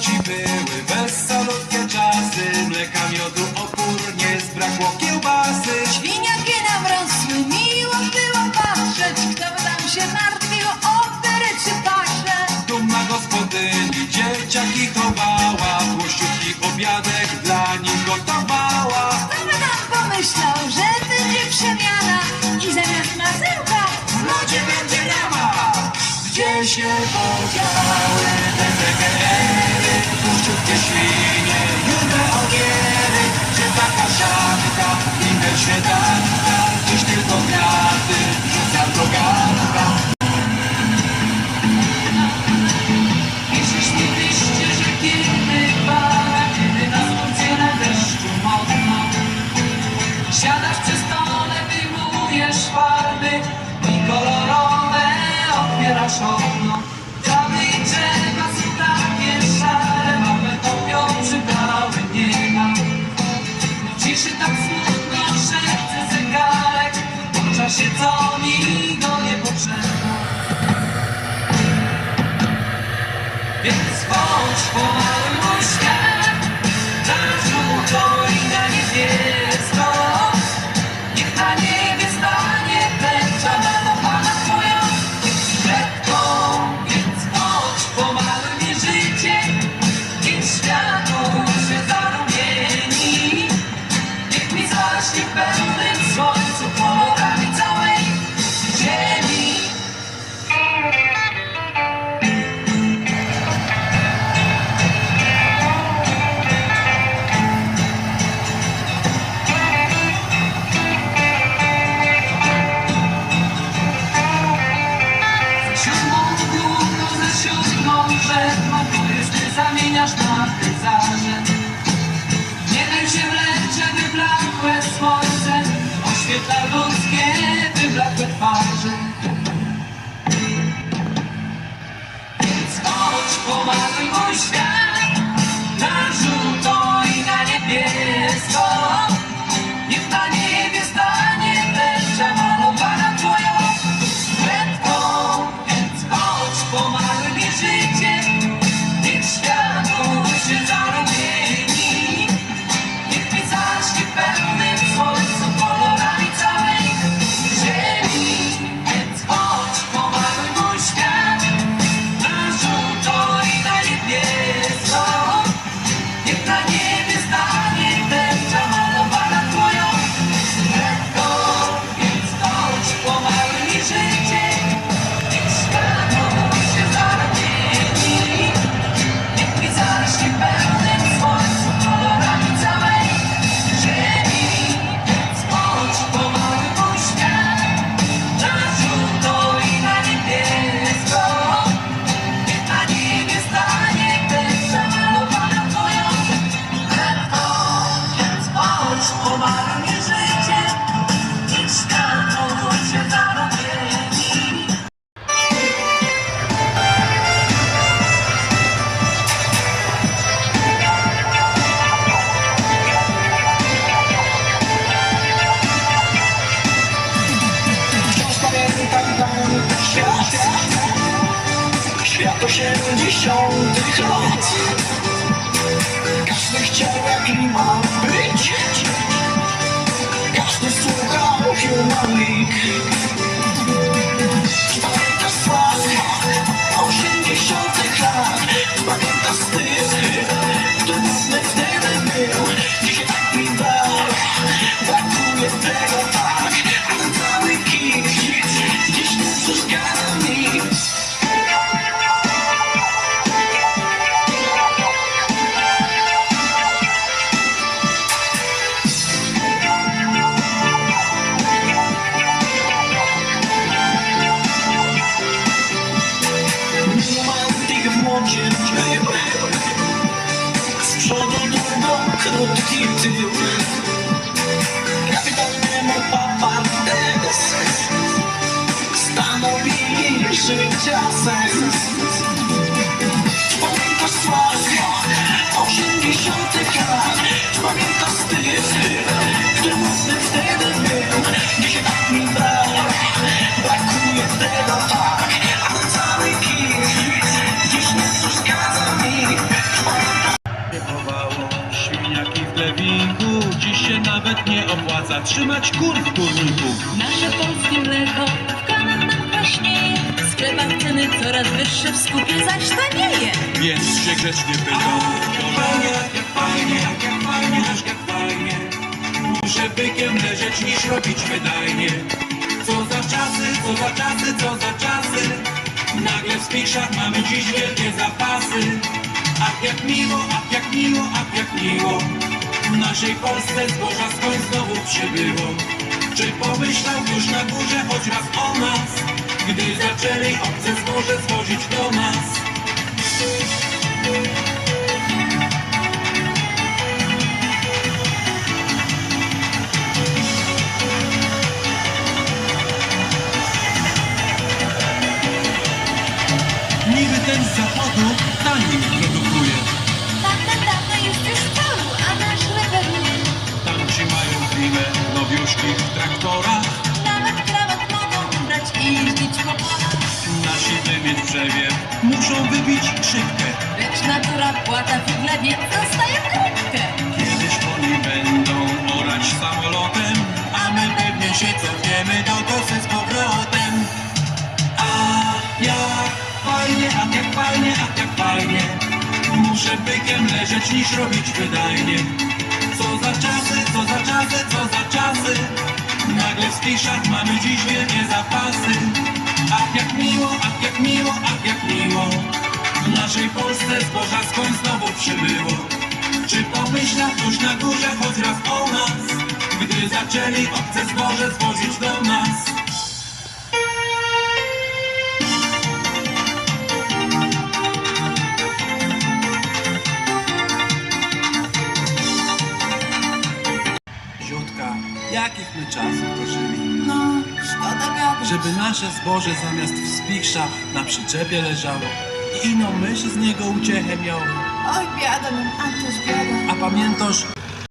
ci były wesolutkie czasy. Mleka, miodu, opórnie zbrakło kiełbasy. Świniaki nam rosły, miło było patrzeć. Kto by tam się martwił o te ryczy pasze? Dumna gospodyni dzieciaki chowała. Tłościutki obiadek dla nich gotowała. Kto by tam pomyślał, że będzie przemiana? I zamiast masełka w lodzie będzie rama. Gdzie się podziały te? szybkie świnie, jude ogiery, żywaka szanka, inne świetanka, dziś tylko gwiazdy, rzucam rogatka. Piszesz mi wyście, że kiedy para, kiedy na na deszczu modno, siadasz Побіжить osiemdziesiątych lat. Każdy chciał jaki ma być. Każdy słuchał Human League What did you do? Nawet nie opłaca trzymać kur w kurniku. Nasze polskie mleko w kanach nam kwaśnieje. W sklepach ceny coraz wyższe, w skupie zaś tanieje. Więc się grzecznie pytam. Fajnie, jak fajnie, jak fajnie, aż jak fajnie Muszę bykiem leżeć niż robić wydajnie Co za czasy, co za czasy, co za czasy Nagle w spiszach mamy dziś wielkie zapasy Ach jak miło, ach jak miło, ach jak miło W naszej Polsce zboża skąd znowu przybyło Czy pomyślał ktoś na górze choć raz o nas Gdy zaczęli obce zboże zwozić do nas Niby ten z zachodu taniej produkuje. W traktorach. Nawet krawat mogą ubrać i jeździć po polach. Nasi wymieć drzewie muszą wybić szybkę. Lecz natura płata figle, więc zostaje w rękę. Kiedyś oni będą orać samolotem, a my pewnie się cofniemy do kosy z powrotem. A jak fajnie, a jak fajnie, a jak fajnie Muszę bykiem leżeć niż robić wydajnie Co za czasy, co za czasy, co za czasy. Nagle w spiszach mamy dziś wielkie zapasy. Ach jak miło, ach jak miło, ach jak miło. W naszej Polsce zboża skąd znowu przybyło? Czy pomyślał ktoś na górze choć raz o nas? Gdy zaczęli obce zboże zwozić do nas Jakich my czasów dożyli? No, szkoda gadać. Żeby nasze zboże zamiast w spichrzach na przyczepie leżało i ino myszy z niego uciechę miały. Oj, biada nam, Antoś, biada. A pamiętasz,